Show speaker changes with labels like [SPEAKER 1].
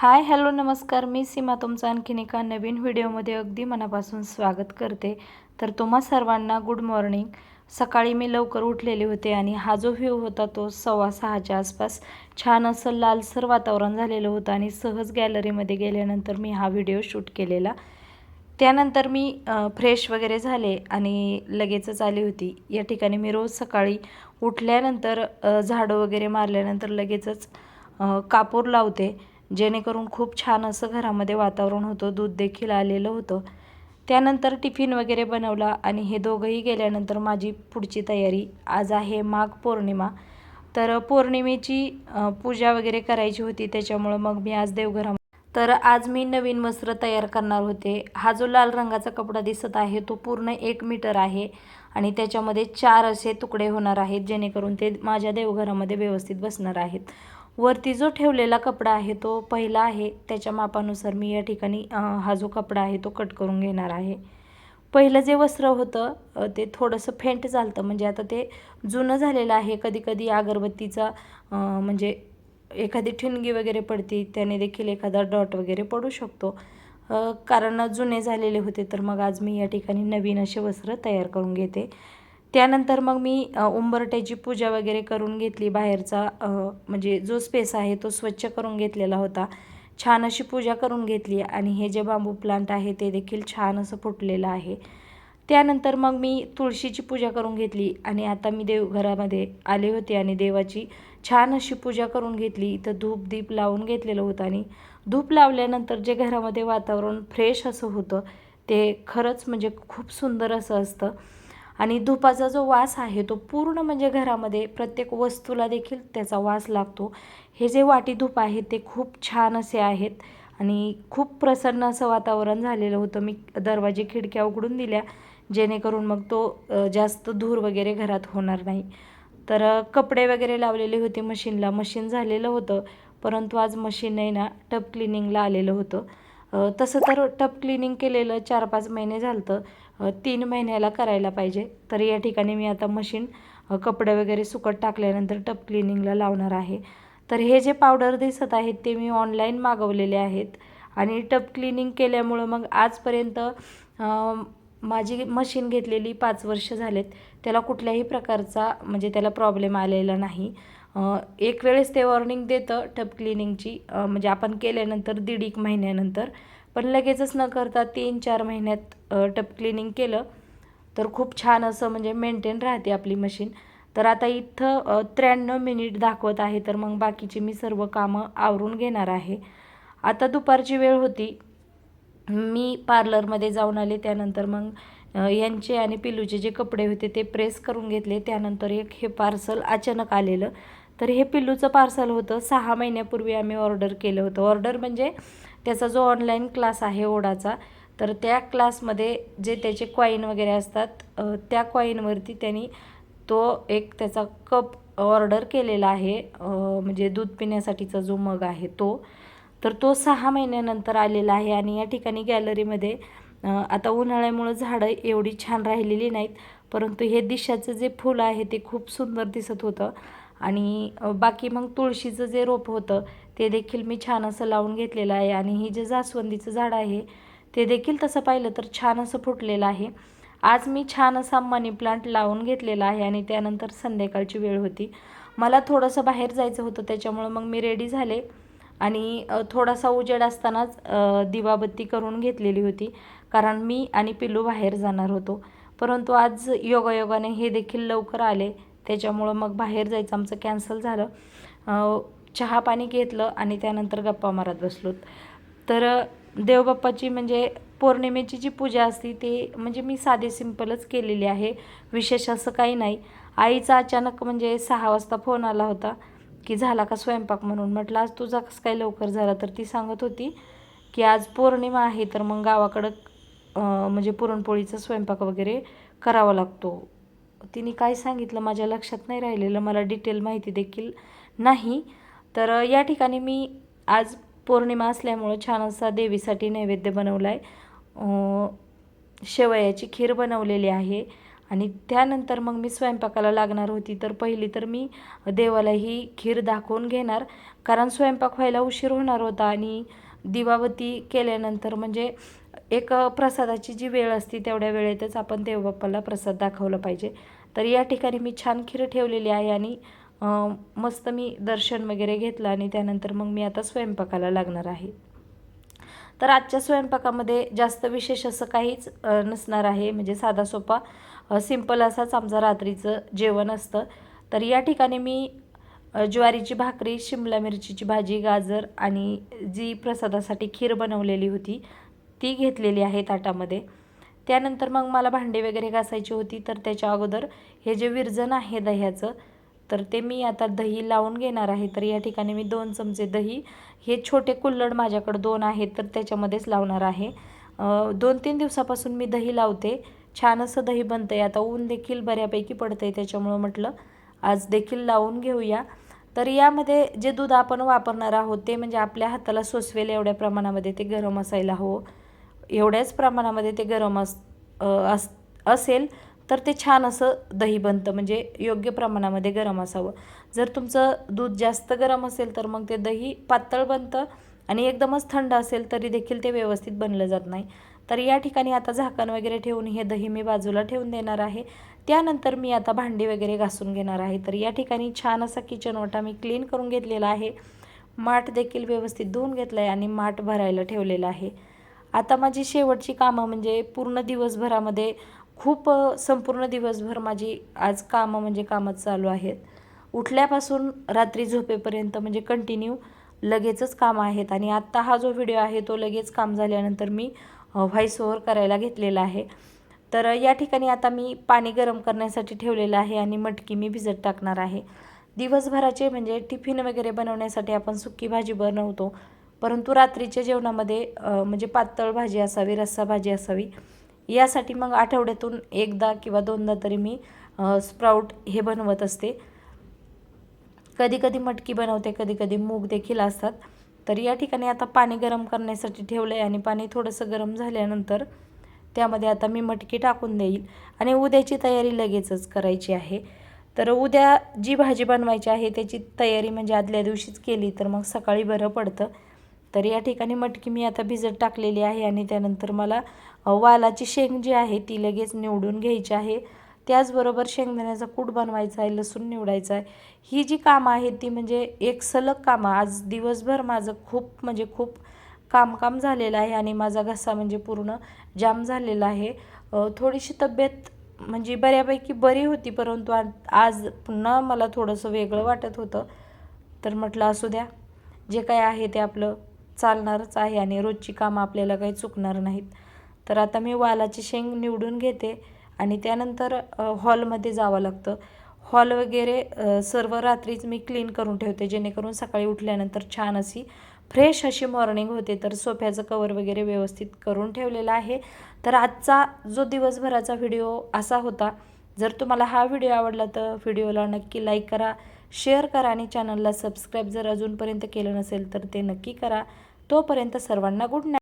[SPEAKER 1] Hi hello नमस्कार. मी सीमा तुमचं आणखीन एका नवीन व्हिडिओमध्ये अगदी मनापासून स्वागत करते. तर तुम्हा सर्वांना गुड मॉर्निंग. सकाळी मी लवकर उठलेले होते आणि हा जो व्ह्यू होता तो सव्वा सहाच्या आसपास छान असं लालसर वातावरण झालेलं होतं आणि सहज गॅलरीमध्ये गेल्यानंतर मी हा व्हिडिओ शूट केलेला. त्यानंतर मी फ्रेश वगैरे झाले आणि लगेचच आली होती. या ठिकाणी मी रोज सकाळी उठल्यानंतर झाडं वगैरे मारल्यानंतर लगेचच कापूर लावते. जेणेकरून खूप छान असं घरामध्ये वातावरण होतं दूध देखील आलेलं होतं. त्यानंतर टिफिन वगैरे बनवला आणि हे दोघंही गेल्यानंतर माझी पुढची तयारी. आज आहे माघ पौर्णिमा. तर पौर्णिमेची पूजा वगैरे करायची होती त्याच्यामुळं मग मी आज देवघरा तर आज मी नवीन वस्त्र तयार करणार होते. हा जो लाल रंगाचा कपडा दिसत आहे तो पूर्ण एक मीटर आहे आणि त्याच्यामध्ये चार असे तुकडे होणार आहेत जेणेकरून ते माझ्या देवघरामध्ये व्यवस्थित बसणार आहेत. वरती जो ठेवलेला कपडा आहे तो पहिला आहे. त्याच्या मापानुसार मी या ठिकाणी हा जो कपडा आहे तो कट करून घेणार आहे. पहिलं जे वस्त्र होतं ते थोडंसं फेंट झालं म्हणजे आता ते जुनं झालेलं आहे. कधी कधी अगरबत्तीचा म्हणजे एखादी ठिणगी वगैरे पडती त्याने देखील एखादा डॉट वगैरे पडू शकतो. कारण जुने झालेले होते तर मग आज मी या ठिकाणी नवीन असे वस्त्र तयार करून घेते. त्यानंतर मग मी उंबरट्याची पूजा वगैरे करून घेतली बाहेरचा म्हणजे जो स्पेस आहे तो स्वच्छ करून घेतलेला होता. छान अशी पूजा करून घेतली आणि हे जे बांबू प्लांट आहे ते देखील छान असं फुटलेलं आहे. त्यानंतर मग मी तुळशीची पूजा करून घेतली आणि आता मी देवघरामध्ये आले होते आणि देवाची छान अशी पूजा करून घेतली. इथं धूप दीप लावून घेतलेलं होतं आणि धूप लावल्यानंतर जे घरामध्ये वातावरण फ्रेश असं होतं ते खरंच म्हणजे खूप सुंदर असं असतं. आणि धुपाचा जो वास आहे तो पूर्ण म्हणजे घरामध्ये प्रत्येक वस्तूला देखील त्याचा वास लागतो. हे जे वाटी धूप आहे ते खूप छान असे आहेत आणि खूप प्रसन्न असं वातावरण झालेलं होतं. मी दरवाजे खिडक्या उघडून दिल्या जेणेकरून मग तो जास्त धूर वगैरे घरात होणार नाही. तर कपडे वगैरे लावलेले होते मशीनला. मशीन झालेलं होतं परंतु आज मशीन नाही ना टप क्लिनिंगला आलेलं होतं. तसं तर टप क्लिनिंग केलेलं चार पाच महिने झालं तीन महिन्याला करायला पाहिजे. तर या ठिकाणी मी आता मशीन कपडे वगैरे सुकट टाकल्यानंतर टप क्लिनिंगला लावणार आहे. तर हे जे पावडर दिसत आहेत ते मी ऑनलाईन मागवलेले आहेत. आणि टप क्लिनिंग केल्यामुळं मग आजपर्यंत माझी मशीन घेतलेली पाच वर्ष झालेत. त्याला कुठल्याही प्रकारचा म्हणजे त्याला प्रॉब्लेम आलेला नाही. एक वेळेस ते वॉर्निंग देतं टप क्लिनिंगची म्हणजे आपण केल्यानंतर दीड एक महिन्यानंतर. पण लगेचच न करता तीन चार महिन्यात टप क्लिनिंग केलं. तर खूप छान असं म्हणजे मेंटेन राहते आपली मशीन तर आता इथं त्र्याण्णव मिनिट दाखवत आहे तर मग बाकीची मी सर्व कामं आवरून घेणार आहे. आता दुपारची वेळ होती. मी पार्लरमध्ये जाऊन आले त्यानंतर मग यांचे आणि पिलूचे जे कपडे होते ते प्रेस करून घेतले. त्यानंतर एक हे पार्सल अचानक आलेलं. तर हे पिल्लूचं पार्सल होतं. सहा महिन्यापूर्वी आम्ही ऑर्डर केलं होतं. ऑर्डर म्हणजे त्याचा जो ऑनलाईन क्लास आहे ओढाचा तर त्या क्लासमध्ये जे त्याचे कॉईन वगैरे असतात त्या कॉईनवरती त्यांनी तो एक त्याचा कप ऑर्डर केलेला आहे. म्हणजे दूध पिण्यासाठीचा जो मग आहे तो. तर तो सहा महिन्यानंतर आलेला आहे आणि या ठिकाणी गॅलरीमध्ये आता उन्हाळ्यामुळं झाडं एवढी छान राहिलेली नाहीत परंतु हे दिशाचं जे फूल आहे ते खूप सुंदर दिसत होतं. आणि बाकी मग तुळशीचं जे रोप होतं ते देखील मी छान असं लावून घेतलेलं आहे. आणि हे जे जास्वंदीचं झाड आहे ते देखील तसं पाहिलं तर छान असं फुटलेलं आहे. आज मी छान असा मनी प्लांट लावून घेतलेला आहे आणि त्यानंतर संध्याकाळची वेळ होती. मला थोडंसं बाहेर जायचं होतं त्याच्यामुळं मग मी रेडी झाले. आणि थोडासा उजेड असतानाच दिवाबत्ती करून घेतलेली होती. कारण मी आणि पिल्लू बाहेर जाणार होतो. परंतु आज योगायोगाने हे देखील लवकर आले. त्याच्यामुळं मग बाहेर जायचं. आमचं कॅन्सल झालं. चहा पाणी घेतलं आणि त्यानंतर गप्पा मारत बसलो तर देवबाप्पाची म्हणजे पौर्णिमेची जी पूजा असते ती म्हणजे मी साधे सिंपलच केलेली आहे. विशेष असं काही नाही. आईचा अचानक म्हणजे सहा वाजता फोन आला होता की झाला का स्वयंपाक म्हणून. म्हटलं आज तुझा कसं काय लवकर झाला? तर ती सांगत होती की आज पौर्णिमा आहे तर मग गावाकडं म्हणजे पुरणपोळीचा स्वयंपाक वगैरे करावा लागतो. तिने काय सांगितलं माझ्या लक्षात नाही राहिलेलं मला डिटेल माहिती देखील नाही. तर या ठिकाणी मी आज पौर्णिमा असल्यामुळं छान असा देवीसाठी नैवेद्य बनवला आहे शेवयाची खीर बनवलेली आहे. आणि त्यानंतर मग मी स्वयंपाकाला लागणार होती. तर पहिली तर मी देवाला ही खीर दाखवून घेणार. कारण स्वयंपाक व्हायला उशीर होणार होता आणि दिवाबती केल्यानंतर म्हणजे एक प्रसादाची जी वेळ असते तेवढ्या वेळेतच आपण देवबाप्पाला प्रसाद दाखवला पाहिजे. तर या ठिकाणी मी छान खीर ठेवलेली आहे आणि मस्त मी दर्शन वगैरे घेतलं आणि त्यानंतर मग मी आता स्वयंपाकाला लागणार आहे. तर आजच्या स्वयंपाकामध्ये जास्त विशेष असं काहीच नसणार आहे. म्हणजे साधा सोपा सिंपल असाच आमचं रात्रीचं जेवण असतं. तर या ठिकाणी मी ज्वारीची भाकरी शिमला मिरचीची भाजी गाजर आणि जी प्रसादासाठी खीर बनवलेली होती ती घेतलेली आहे ताटामध्ये. त्यानंतर मग मला भांडे वगैरे घासायची होती तर त्याच्या अगोदर हे जे विरजन आहे दह्याचं तर ते मी आता दही लावून घेणार आहे. तर या ठिकाणी मी दोन चमचे दही हे छोटे कुल्लड माझ्याकडं दोन आहेत तर त्याच्यामध्येच लावणार आहे. दोन तीन दिवसापासून मी दही लावते. छान असं दही बनतं आहे आता ऊन देखील बऱ्यापैकी पडतं आहे त्याच्यामुळं म्हटलं आज देखील लावून घेऊया. तर यामध्ये जे दूध आपण वापरणार आहोत ते म्हणजे आपल्या हाताला सोसवेल एवढ्या प्रमाणामध्ये ते गरम असायला हवं. एवढ्याच प्रमाणामध्ये ते गरम अस अस असेल तर ते छान असं दही बनतं. म्हणजे योग्य प्रमाणामध्ये गरम असावं. जर तुमचं दूध जास्त गरम असेल तर मग ते दही पातळ बनतं आणि एकदमच थंड असेल तरी देखील ते व्यवस्थित बनलं जात नाही. तर या ठिकाणी आता झाकण वगैरे ठेवून हे दही मी बाजूला ठेवून देणार आहे. त्यानंतर मी आता भांडी वगैरे घासून घेणार आहे. तर या ठिकाणी छान असा किचन ओटा मी क्लीन करून घेतलेला आहे. माठ देखील व्यवस्थित धुवून घेतलं आहे आणि माठ भरायला ठेवलेलं आहे. आता माझी शेवटची कामं म्हणजे पूर्ण दिवसभरामध्ये खूप संपूर्ण दिवसभर माझी आज कामं म्हणजे कामच चालू आहेत. उठल्यापासून रात्री झोपेपर्यंत म्हणजे कंटिन्यू लगेचच कामं आहेत आणि आत्ता हा जो व्हिडिओ आहे तो लगेच काम झाल्यानंतर मी व्हॉईस ओव्हर करायला घेतलेला आहे. तर या ठिकाणी आता मी पाणी गरम करण्यासाठी ठेवलेलं आहे आणि मटकी मी भिजत टाकणार आहे. दिवसभराचे म्हणजे टिफिन वगैरे बनवण्यासाठी आपण सुकी भाजी बनवतो. परंतु रात्रीच्या जेवणामध्ये म्हणजे पातळ भाजी असावी रस्सा भाजी असावी यासाठी मग आठवड्यातून एकदा किंवा दोनदा तरी मी स्प्राऊट हे बनवत असते. कधी कधी मटकी बनवते कधी कधी मूग देखील असतात. तर या ठिकाणी आता पाणी गरम करण्यासाठी ठेवलं आहे आणि पाणी थोडंसं गरम झाल्यानंतर त्यामध्ये आता मी मटकी टाकून देईल आणि उद्याची तयारी लगेचच करायची आहे. तर उद्या जी भाजी बनवायची आहे त्याची तयारी म्हणजे आदल्या दिवशीच केली तर मग सकाळी बरं पडतं. तर या ठिकाणी मटकी मी आता भिजत टाकलेली आहे आणि त्यानंतर मला वालाची शेंग जी आहे ती लगेच निवडून घ्यायची आहे. त्याचबरोबर शेंगदाण्याचा कूट बनवायचा आहे लसूण निवडायचा आहे. ही जी कामं आहेत ती म्हणजे एक सलग कामं. आज दिवसभर माझं खूप म्हणजे खूप कामकाम झालेलं आहे आणि माझा घसा म्हणजे पूर्ण जाम झालेला आहे. थोडीशी तब्येत म्हणजे बऱ्यापैकी बरी होती परंतु आज पुन्हा मला थोडंसं वेगळं वाटत होतं. तर म्हटलं असू द्या जे काय आहे ते आपलं चालणारच आहे आणि रोजची कामं आपल्याला काही चुकणार नाहीत. तर आता मी वालाची शेंग निवडून घेते आणि त्यानंतर हॉलमध्ये जावं लागतं. हॉल वगैरे सर्व रात्रीच मी क्लीन करून ठेवते जेणेकरून सकाळी उठल्यानंतर छान अशी फ्रेश अशी मॉर्निंग होते. तर सोफ्याचं कवर वगैरे व्यवस्थित करून ठेवलेलं आहे. तर आजचा जो दिवसभराचा व्हिडिओ असा होता जर तुम्हाला हा व्हिडिओ आवडला तर व्हिडिओला नक्की लाईक करा शेअर करा आणि चॅनलला सबस्क्राईब जर अजूनपर्यंत केलं नसेल तर ते नक्की करा. तोपर्यंत सर्वांना गुड नाईट.